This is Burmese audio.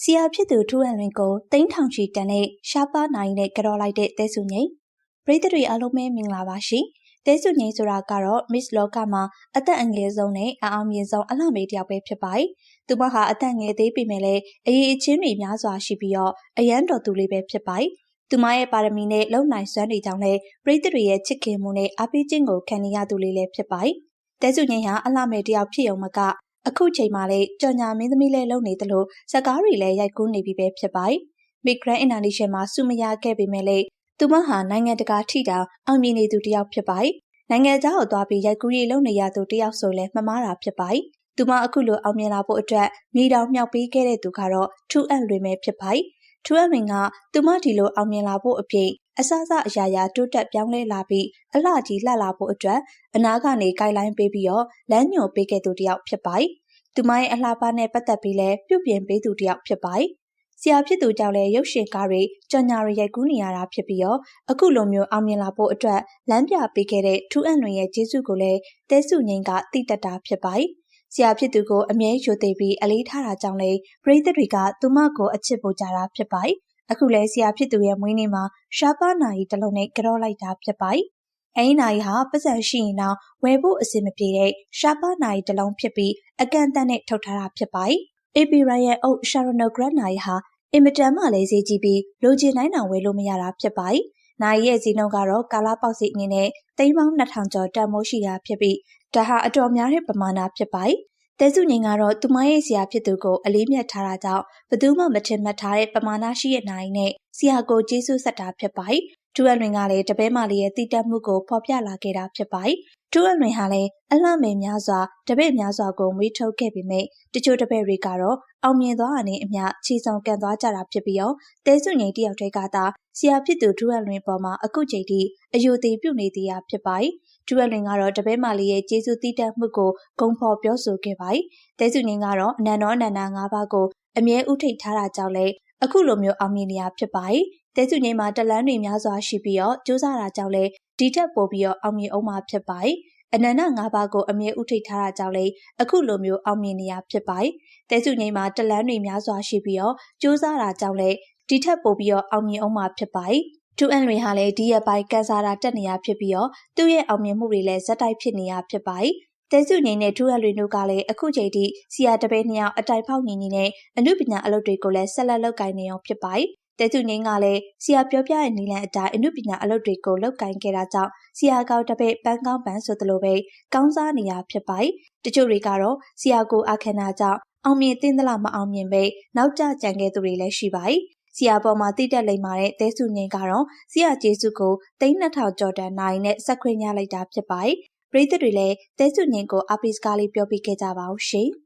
ဆီယာဖြစ်သူထူအန်လွင်ကိုတိန်းထောင်ချီတန်နဲ့ရှားပါနိုင်နဲ့ကြော်လိုက်တဲ့တဲဆုငိမ့်ပရိသတ်တွေအားလုံးပဲမင်္ဂလာပါရှင်တဲဆုငိမ့်ဆိုတာကတော့ Miss လောကမှာအသက်အငယ်ဆုံးနဲ့အအောင်မြင်ဆုံးအလှမေးတယောက်ပဲဖြစ်ပါတယ်။သူမဟာအသက်ငယ်သေးပေမဲ့လည်းအရေးအချင်းတွေများစွာရှိပြီးတော့အရန်တော်သူလေးပဲဖြစ်ပါတယ်။သူမရဲ့ပါရမီနဲ့လုံနိုင်စွမ်းတွေကြောင့်လည်းပရိသတ်တွေရဲ့ချစ်ခင်မှုနဲ့အားပေးခြင်းကိုခံရသူလေးလည်းဖြစ်ပါတယ်။တဲဆုငိမ့်ဟာအလှမေးတယောက်ဖြစ်ုံမက အခုချိန်မှာလေကြော်ညာမင်းသမီးလည်းလုပ်နေသလိုဇကားတွေလည်းရိုက်ကူးနေပြီပဲဖြစ်ပါတယ်။ Big Grand International မှာစုမရခဲ့ပေမဲ့လေသူမဟာနိုင်ငံတကာထိတောင်အောင်မြင်နေသူတစ်ယောက်ဖြစ်ပါတယ်။နိုင်ငံခြားကိုသွားပြီးရိုက်ကူးရေးလုပ်နေရသူတစ်ယောက်ဆိုလဲမမားတာဖြစ်ပါတယ်။သူမအခုလိုအောင်မြင်လာဖို့အတွက်မိတောင်မြောက်ပေးခဲ့တဲ့သူကတော့ထူအပ်လွင်ပဲဖြစ်ပါတယ်။ ထူအပ်လွင်ကသူမဒီလိုအောင်မြင်လာဖို့အပြင်အစစအရာရာတိုးတက်ပြောင်းလဲလာပြီးအလှကြီးလှလာဖို့အတွက်အနာကနေဂိုင်လိုင်းပေးပြီးတော့လမ်းညွှန်ပေးခဲ့သူတစ်ယောက်ဖြစ်ပါတယ်။သူမရဲ့အလှပနဲ့ပတ်သက်ပြီးလဲပြုပြင်ပေးသူတစ်ယောက်ဖြစ်ပါတယ်။ဆရာဖြစ်သူကြောင့်လဲရုပ်ရှင်ကားတွေကြော်ညာတွေရိုက်ကူးနေရတာဖြစ်ပြီးတော့အခုလိုမျိုးအောင်မြင်လာဖို့အတွက်လမ်းပြပေးခဲ့တဲ့ထူးအန်လွင်ရဲ့ကျေးဇူးကိုလည်းတဲစုငိမ့်ကတိတက်တာဖြစ်ပါတယ်။ ဆရာဖြစ်သူကိုအမြဲယူသိပြီးအလေးထားတာကြောင့်လေပရိသတ်တွေကသူမကိုအချစ်ပို့ကြတာဖြစ်ပါတယ်။အခုလဲဆရာဖြစ်သူရဲ့မွေးနေ့မှာရှားပါးနာရီတစ်လုံးနဲ့ကြောလိုက်တာဖြစ်ပါတယ်။အဲဒီနာရီဟာပတ်စံရှိရင်တော့ဝယ်ဖို့အဆင်မပြေတဲ့ရှားပါးနာရီတစ်လုံးဖြစ်ပြီးအကန့်အသတ်နဲ့ထုတ်ထားတာဖြစ်ပါတယ်။ AP Ryan အုပ် Sharonal Grant နာရီဟာအင်မတန်မှလည်းဈေးကြီးပြီးလိုချင်တိုင်းတောင်ဝယ်လို့မရတာဖြစ်ပါတယ်။ နာရီရဲ့ဈေးနှုန်းကတော့ကာလာပေါက်စီအနေနဲ့သိန်းပေါင်း2000ကျော်တန်မိုးရှိတာဖြစ်ပြီးဒါဟာအတော်များတဲ့ပမာဏဖြစ်ပါတယ်။တဲစုငိန်ကတော့သူမရဲ့ဆရာဖြစ်သူကိုအလေးမြတ်ထားတာကြောင့်ဘယ်သူမှမထင်မှတ်ထားတဲ့ပမာဏရှိတဲ့နိုင်နဲ့ဆရာကိုကျေးဇူးဆက်တာဖြစ်ပါတယ်။ထူအလွင်ကလည်းတပည့်မလေးရဲ့တည်တတ်မှုကိုဖော်ပြလာခဲ့တာဖြစ်ပါတယ်။ ထူအလွင်ဟာလည်းအလှမယ်များစွာတပည့်များစွာကိုမွေးထုတ်ခဲ့ပေမဲ့တချို့တပည့်တွေကတော့အောင်မြင်သွားတာနဲ့အမျှချီဆောင်ကန်သွားကြတာဖြစ်ပြီးတော့တဲစုငိန်တယောက်တည်းကသာဆရာဖြစ်သူထူအလွင်ပေါ်မှာအခုချိန်ထိအယုသေးပြုနေသေးတာဖြစ်ပါတယ်။ထူအလွင်ကတော့တပည့်မလေးရဲ့ကျေးဇူးတည်တတ်မှုကိုဂုဏ်ဖော်ပြောဆိုခဲ့ပါတယ်။တဲစုငိန်ကတော့အနန္တောအနန္ဒ၅ပါးကိုအမြဲဥထိတ်ထားတာကြောင့်လေ အခုလိုမျိုးအောင်မြင်နေရဖြစ်ပါတယ်။တဲစုငိန်မှာတလန်းတွေများစွာရှိပြီးတော့စူးစမ်းတာကြောင့်လေဒီထက်ပိုပြီးတော့အောင်မြင်အောင်မှာဖြစ်ပါတယ်။အနန္တ၅ပါးကိုအမြဲဥထိတ်ထားတာကြောင့်လေအခုလိုမျိုးအောင်မြင်နေရဖြစ်ပါတယ်။တဲစုငိန်မှာတလန်းတွေများစွာရှိပြီးတော့စူးစမ်းတာကြောင့်လေဒီထက်ပိုပြီးတော့အောင်မြင်အောင်မှာဖြစ်ပါတယ်။တူအန်ရီဟာလည်းဒီရက်ပိုင်းကန်ဆာတာတက်နေရဖြစ်ပြီးတော့သူ့ရဲ့အောင်မြင်မှုတွေလည်းဇက်တိုက်ဖြစ်နေရဖြစ်ပါတယ်။ တဲစုငိန်နဲ့ထူအန်ရီတို့ကလည်းအခုချိန်ထိဆီယာတပည့်နှစ်ယောက်အတိုင်ဖောက်ညီညီနဲ့အမှုပညာအလုပ်တွေကိုလည်းဆက်လက်လုပ်ကိုင်နေအောင်ဖြစ်ပါတယ်။တဲသူငင်းကလည်းဆီယာပြောပြတဲ့နီလန်အတိုင်းအမှုပညာအလုပ်တွေကိုလုပ်ကိုင်ခဲ့တာကြောင့်ဆီယာကောက်တပိတ်ပန်းကောင်းပန်းဆိုသလိုပဲကောင်းစားနေရဖြစ်ပါတယ်။တချို့တွေကတော့ဆီယာကိုအခမ်းအနားကြောင့်အောင်မြင်တင်သလားမအောင်မြင်ပဲနောက်ကျကြံခဲ့သူတွေလည်းရှိပါတယ်။ဆီယာပေါ်မှာတိတက်လိမ့်မာတဲ့တဲစုငင်းကတော့ဆီယာကျေးစုကိုသိန်း2000ကျော်တန်နိုင်နဲ့ဆက်ခွင့်ရလိုက်တာဖြစ်ပါတယ်။ ပရိသတ်တွေလည်းတဲစုငင်းကိုအပိစကားလေးပြောပြခဲ့ကြပါဦးရှင်။